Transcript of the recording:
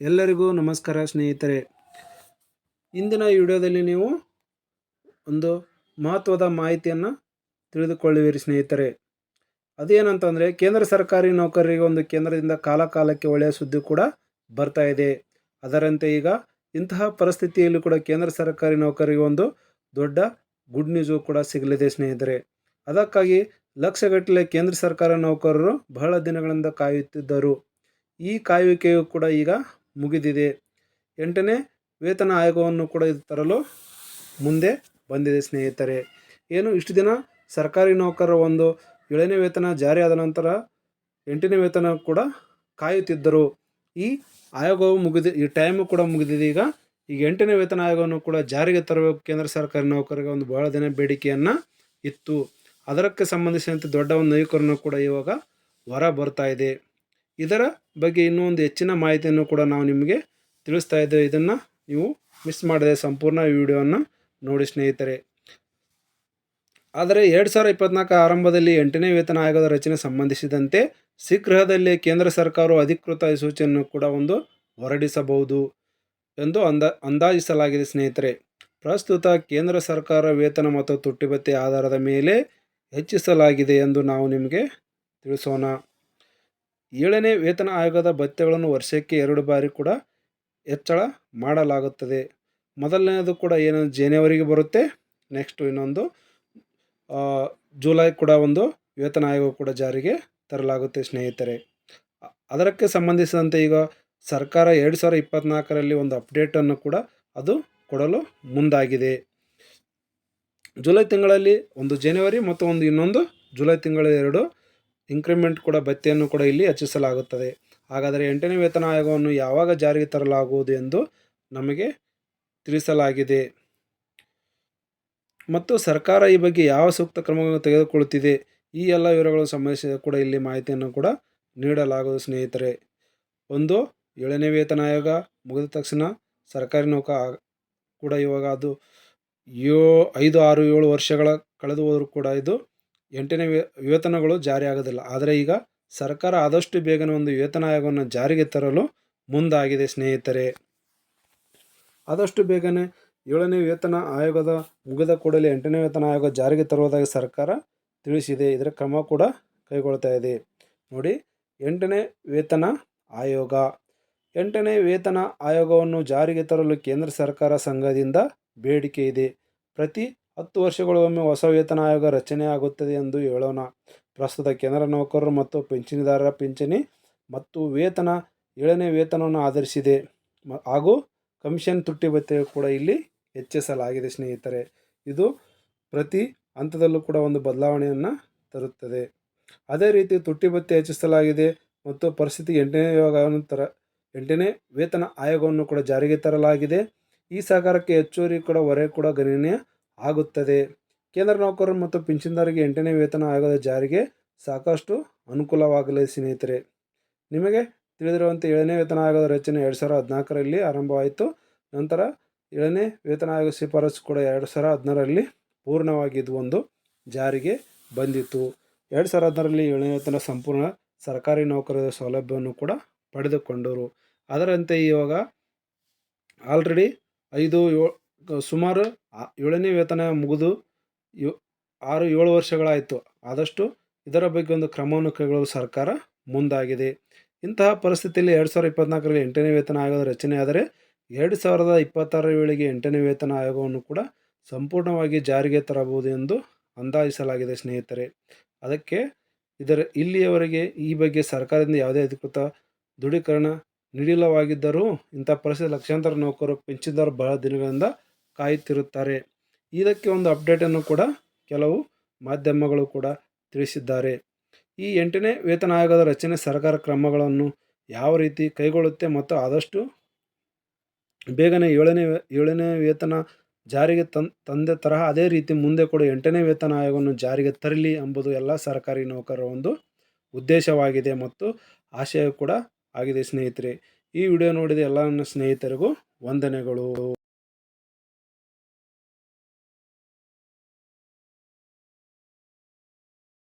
ಎಲ್ಲರಿಗೂ ನಮಸ್ಕಾರ ಸ್ನೇಹಿತರೆ. ಇಂದಿನ ವಿಡಿಯೋದಲ್ಲಿ ನೀವು ಒಂದು ಮಹತ್ವದ ಮಾಹಿತಿಯನ್ನು ತಿಳಿದುಕೊಳ್ಳುವಿರಿ ಸ್ನೇಹಿತರೆ. ಅದೇನಂತಂದರೆ, ಕೇಂದ್ರ ಸರ್ಕಾರಿ ನೌಕರರಿಗೆ ಒಂದು ಕೇಂದ್ರದಿಂದ ಕಾಲ ಕಾಲಕ್ಕೆ ಒಳ್ಳೆಯ ಸುದ್ದಿ ಕೂಡ ಬರ್ತಾ ಇದೆ. ಅದರಂತೆ ಈಗ ಇಂತಹ ಪರಿಸ್ಥಿತಿಯಲ್ಲೂ ಕೂಡ ಕೇಂದ್ರ ಸರ್ಕಾರಿ ನೌಕರರಿಗೆ ಒಂದು ದೊಡ್ಡ ಗುಡ್ ನ್ಯೂಸು ಕೂಡ ಸಿಗಲಿದೆ ಸ್ನೇಹಿತರೆ. ಅದಕ್ಕಾಗಿ ಲಕ್ಷಗಟ್ಟಲೆ ಕೇಂದ್ರ ಸರ್ಕಾರ ನೌಕರರು ಬಹಳ ದಿನಗಳಿಂದ ಕಾಯುತ್ತಿದ್ದರು. ಈ ಕಾಯುವಿಕೆಯು ಕೂಡ ಈಗ ಮುಗಿದಿದೆ. ಎಂಟನೇ ವೇತನ ಆಯೋಗವನ್ನು ಕೂಡ ಇದು ತರಲು ಮುಂದೆ ಬಂದಿದೆ ಸ್ನೇಹಿತರೆ. ಏನು ಇಷ್ಟು ದಿನ ಸರ್ಕಾರಿ ನೌಕರರ ಒಂದು ಏಳನೇ ವೇತನ ಜಾರಿಯಾದ ನಂತರ ಎಂಟನೇ ವೇತನ ಕೂಡ ಕಾಯುತ್ತಿದ್ದರು. ಈ ಆಯೋಗವು ಮುಗಿದ, ಈ ಟೈಮು ಕೂಡ ಮುಗಿದಿದೆ. ಈಗ ಈಗ ಎಂಟನೇ ವೇತನ ಆಯೋಗವನ್ನು ಕೂಡ ಜಾರಿಗೆ ತರಬೇಕು ಕೇಂದ್ರ ಸರ್ಕಾರಿ ನೌಕರಿಗೆ ಒಂದು ಬಹಳ ದಿನ ಬೇಡಿಕೆಯನ್ನು ಇತ್ತು. ಅದಕ್ಕೆ ಸಂಬಂಧಿಸಿದಂತೆ ದೊಡ್ಡ ಒಂದು ನೌಕರನ್ನು ಕೂಡ ಇವಾಗ ಹೊರ ಬರ್ತಾ ಇದೆ. ಇದರ ಬಗ್ಗೆ ಇನ್ನೂ ಒಂದು ಹೆಚ್ಚಿನ ಮಾಹಿತಿಯನ್ನು ಕೂಡ ನಾವು ನಿಮಗೆ ತಿಳಿಸ್ತಾ ಇದ್ದೇವೆ. ಇದನ್ನು ನೀವು ಮಿಸ್ ಮಾಡದೆ ಸಂಪೂರ್ಣ ವಿಡಿಯೋವನ್ನು ನೋಡಿ ಸ್ನೇಹಿತರೆ. ಆದರೆ ಎರಡು ಸಾವಿರದ ಇಪ್ಪತ್ನಾಲ್ಕು ಆರಂಭದಲ್ಲಿ ಎಂಟನೇ ವೇತನ ಆಯೋಗದ ರಚನೆ ಸಂಬಂಧಿಸಿದಂತೆ ಶೀಘ್ರದಲ್ಲಿ ಕೇಂದ್ರ ಸರ್ಕಾರವು ಅಧಿಕೃತ ಸೂಚನೆಯನ್ನು ಕೂಡ ಒಂದು ಹೊರಡಿಸಬಹುದು ಎಂದು ಅಂದ, ಅಂದಾಜಿಸಲಾಗಿದೆ ಸ್ನೇಹಿತರೆ. ಪ್ರಸ್ತುತ ಕೇಂದ್ರ ಸರ್ಕಾರ ವೇತನ ಮತ್ತು ತುಟ್ಟಿಬತ್ತಿ ಆಧಾರದ ಮೇಲೆ ಹೆಚ್ಚಿಸಲಾಗಿದೆ ಎಂದು ನಾವು ನಿಮಗೆ ತಿಳಿಸೋಣ. ಏಳನೇ ವೇತನ ಆಯೋಗದ ಭತ್ಯೆಗಳನ್ನು ವರ್ಷಕ್ಕೆ ಎರಡು ಬಾರಿ ಕೂಡ ಹೆಚ್ಚಳ ಮಾಡಲಾಗುತ್ತದೆ. ಮೊದಲನೇದು ಕೂಡ ಏನು? ಜನವರಿಗೆ ಬರುತ್ತೆ. ನೆಕ್ಸ್ಟು ಇನ್ನೊಂದು ಜುಲೈ ಕೂಡ ಒಂದು ವೇತನ ಆಯೋಗ ಕೂಡ ಜಾರಿಗೆ ತರಲಾಗುತ್ತೆ ಸ್ನೇಹಿತರೆ. ಅದಕ್ಕೆ ಸಂಬಂಧಿಸಿದಂತೆ ಈಗ ಸರ್ಕಾರ ಎರಡು ಸಾವಿರ ಇಪ್ಪತ್ತ್ನಾಲ್ಕರಲ್ಲಿ ಒಂದು ಅಪ್ಡೇಟನ್ನು ಕೂಡ ಅದು ಕೊಡಲು ಮುಂದಾಗಿದೆ. ಜುಲೈ ತಿಂಗಳಲ್ಲಿ ಒಂದು ಜನವರಿ ಮತ್ತು ಒಂದು ಇನ್ನೊಂದು ಜುಲೈ ತಿಂಗಳ ಎರಡು ಇಂಕ್ರಿಮೆಂಟ್ ಕೂಡ ಭತ್ಯೆಯನ್ನು ಕೂಡ ಇಲ್ಲಿ ಹೆಚ್ಚಿಸಲಾಗುತ್ತದೆ. ಹಾಗಾದರೆ ಎಂಟನೇ ವೇತನ ಆಯೋಗವನ್ನು ಯಾವಾಗ ಜಾರಿಗೆ ತರಲಾಗುವುದು ಎಂದು ನಮಗೆ ತಿಳಿಸಲಾಗಿದೆ. ಮತ್ತು ಸರ್ಕಾರ ಈ ಬಗ್ಗೆ ಯಾವ ಸೂಕ್ತ ಕ್ರಮಗಳನ್ನು ತೆಗೆದುಕೊಳ್ಳುತ್ತಿದೆ? ಈ ಎಲ್ಲ ವಿವರಗಳು ಸಂಬಂಧಿಸಿದ ಕೂಡ ಇಲ್ಲಿ ಮಾಹಿತಿಯನ್ನು ಕೂಡ ನೀಡಲಾಗುವುದು, ಸ್ನೇಹಿತರೆ. ಒಂದು, ಏಳನೇ ವೇತನ ಆಯೋಗ ಮುಗಿದ ತಕ್ಷಣ ಸರ್ಕಾರಿ ನೌಕ ಕೂಡ ಇವಾಗ ಅದು ಯೋ, ಐದು, ಆರು, ಏಳು ವರ್ಷಗಳ ಕಳೆದು ಹೋದರೂ ಕೂಡ ಇದು ಎಂಟನೇ ವೇತನಗಳು ಜಾರಿ ಆಗೋದಿಲ್ಲ. ಆದರೆ ಈಗ ಸರ್ಕಾರ ಆದಷ್ಟು ಬೇಗನೆ ಒಂದು ವೇತನ ಆಯೋಗವನ್ನು ಜಾರಿಗೆ ತರಲು ಮುಂದಾಗಿದೆ ಸ್ನೇಹಿತರೆ. ಆದಷ್ಟು ಬೇಗನೆ ಏಳನೇ ವೇತನ ಆಯೋಗದ ಮುಗಿದ ಕೂಡಲೇ ಎಂಟನೇ ವೇತನ ಆಯೋಗ ಜಾರಿಗೆ ತರುವುದಾಗಿ ಸರ್ಕಾರ ತಿಳಿಸಿದೆ. ಇದರ ಕ್ರಮ ಕೂಡ ಕೈಗೊಳ್ತಾ ಇದೆ. ನೋಡಿ, ಎಂಟನೇ ವೇತನ ಆಯೋಗ. ಎಂಟನೇ ವೇತನ ಆಯೋಗವನ್ನು ಜಾರಿಗೆ ತರಲು ಕೇಂದ್ರ ಸರ್ಕಾರ ಸಂಘದಿಂದ ಬೇಡಿಕೆ ಇದೆ. ಪ್ರತಿ ಹತ್ತು ವರ್ಷಗಳಿಗೊಮ್ಮೆ ಹೊಸ ವೇತನ ಆಯೋಗ ರಚನೆ ಆಗುತ್ತದೆ ಎಂದು ಹೇಳೋಣ. ಪ್ರಸ್ತುತ ಕೇಂದ್ರ ನೌಕರರು ಮತ್ತು ಪಿಂಚಣಿದಾರರ ಪಿಂಚಣಿ ಮತ್ತು ವೇತನ ಏಳನೇ ವೇತನವನ್ನು ಆಧರಿಸಿದೆ. ಹಾಗೂ ಕಮಿಷನ್ ತುಟ್ಟಿ ಭತ್ಯೆ ಕೂಡ ಇಲ್ಲಿ ಹೆಚ್ಚಿಸಲಾಗಿದೆ ಸ್ನೇಹಿತರೆ. ಇದು ಪ್ರತಿ ಹಂತದಲ್ಲೂ ಕೂಡ ಒಂದು ಬದಲಾವಣೆಯನ್ನು ತರುತ್ತದೆ. ಅದೇ ರೀತಿ ತುಟ್ಟಿ ಭತ್ಯೆ ಹೆಚ್ಚಿಸಲಾಗಿದೆ ಮತ್ತು ಪರಿಸ್ಥಿತಿ ಎಂಟನೇ ಯೋಗವನ್ನು ತರ, ಎಂಟನೇ ವೇತನ ಆಯೋಗವನ್ನು ಕೂಡ ಜಾರಿಗೆ ತರಲಾಗಿದೆ. ಈ ಸಹಕಾರಕ್ಕೆ ಹೆಚ್ಚುವರಿ ಕೂಡ, ಹೊರೆ ಕೂಡ ಗಣನೀಯ ಆಗುತ್ತದೆ. ಕೇಂದ್ರ ನೌಕರರು ಮತ್ತು ಪಿಂಚಣಿದಾರರಿಗೆ ಎಂಟನೇ ವೇತನ ಆಯೋಗದ ಜಾರಿಗೆ ಸಾಕಷ್ಟು ಅನುಕೂಲವಾಗಲಿದೆ ಸ್ನೇಹಿತರೆ. ನಿಮಗೆ ತಿಳಿದಿರುವಂತೆ ಏಳನೇ ವೇತನ ಆಯೋಗದ ರಚನೆ ಎರಡು ಸಾವಿರದ ಹದಿನಾಲ್ಕರಲ್ಲಿ ಆರಂಭವಾಯಿತು. ನಂತರ ಏಳನೇ ವೇತನ ಆಯೋಗ ಶಿಫಾರಸು ಕೂಡ ಎರಡು ಸಾವಿರದ ಹದಿನಾರರಲ್ಲಿ ಪೂರ್ಣವಾಗಿದ್ದು ಒಂದು ಜಾರಿಗೆ ಬಂದಿತ್ತು. ಎರಡು ಸಾವಿರದ ಹದಿನಾರರಲ್ಲಿ ಏಳನೇ ವೇತನ ಸಂಪೂರ್ಣ ಸರ್ಕಾರಿ ನೌಕರರ ಸೌಲಭ್ಯವನ್ನು ಕೂಡ ಪಡೆದುಕೊಂಡರು. ಅದರಂತೆ ಇವಾಗ ಆಲ್ರೆಡಿ ಐದು ಏಳು ಸುಮಾರು ಏಳನೇ ವೇತನ ಮುಗಿದು ಯು ಆರು ಏಳು ವರ್ಷಗಳಾಯಿತು. ಆದಷ್ಟು ಇದರ ಬಗ್ಗೆ ಒಂದು ಕ್ರಮವನ್ನು ಕೈಗೊಳ್ಳಲು ಸರ್ಕಾರ ಮುಂದಾಗಿದೆ. ಇಂತಹ ಪರಿಸ್ಥಿತಿಯಲ್ಲಿ ಎರಡು ಸಾವಿರದ ಇಪ್ಪತ್ನಾಲ್ಕರಲ್ಲಿ ಎಂಟನೇ ವೇತನ ಆಯೋಗದ ರಚನೆಯಾದರೆ ಎರಡು ಸಾವಿರದ ಇಪ್ಪತ್ತಾರರ ವೇಳೆಗೆ ಎಂಟನೇ ವೇತನ ಆಯೋಗವನ್ನು ಕೂಡ ಸಂಪೂರ್ಣವಾಗಿ ಜಾರಿಗೆ ತರಬಹುದು ಎಂದು ಅಂದಾಜಿಸಲಾಗಿದೆ ಸ್ನೇಹಿತರೆ. ಅದಕ್ಕೆ ಇದರ ಇಲ್ಲಿಯವರೆಗೆ ಈ ಬಗ್ಗೆ ಸರ್ಕಾರದಿಂದ ಯಾವುದೇ ಅಧಿಕೃತ ದೃಢೀಕರಣ ನೀಡಿಲ್ಲವಾಗಿದ್ದರೂ ಇಂಥ ಪರಿಸ್ಥಿತಿ ಲಕ್ಷಾಂತರ ನೌಕರರು ಪಿಂಚಿದ್ದರು ಬಹಳ ದಿನಗಳಿಂದ ಕಾಯುತ್ತಿರುತ್ತಾರೆ. ಇದಕ್ಕೆ ಒಂದು ಅಪ್ಡೇಟನ್ನು ಕೂಡ ಕೆಲವು ಮಾಧ್ಯಮಗಳು ಕೂಡ ತಿಳಿಸಿದ್ದಾರೆ. ಈ ಎಂಟನೇ ವೇತನ ಆಯೋಗದ ರಚನೆ ಸರ್ಕಾರ ಕ್ರಮಗಳನ್ನು ಯಾವ ರೀತಿ ಕೈಗೊಳ್ಳುತ್ತೆ ಮತ್ತು ಆದಷ್ಟು ಬೇಗನೆ ಏಳನೇ ಏಳನೇ ವೇತನ ಜಾರಿಗೆ ತನ್ ತಂದೆ ತರಹ ಅದೇ ರೀತಿ ಮುಂದೆ ಕೂಡ ಎಂಟನೇ ವೇತನ ಆಯೋಗವನ್ನು ಜಾರಿಗೆ ತರಲಿ ಎಂಬುದು ಎಲ್ಲ ಸರ್ಕಾರಿ ನೌಕರರ ಒಂದು ಉದ್ದೇಶವಾಗಿದೆ ಮತ್ತು ಆಶಯ ಕೂಡ ಆಗಿದೆ ಸ್ನೇಹಿತರೆ. ಈ ವಿಡಿಯೋ ನೋಡಿದ ಎಲ್ಲ ನನ್ನ ಸ್ನೇಹಿತರಿಗೂ ವಂದನೆಗಳು.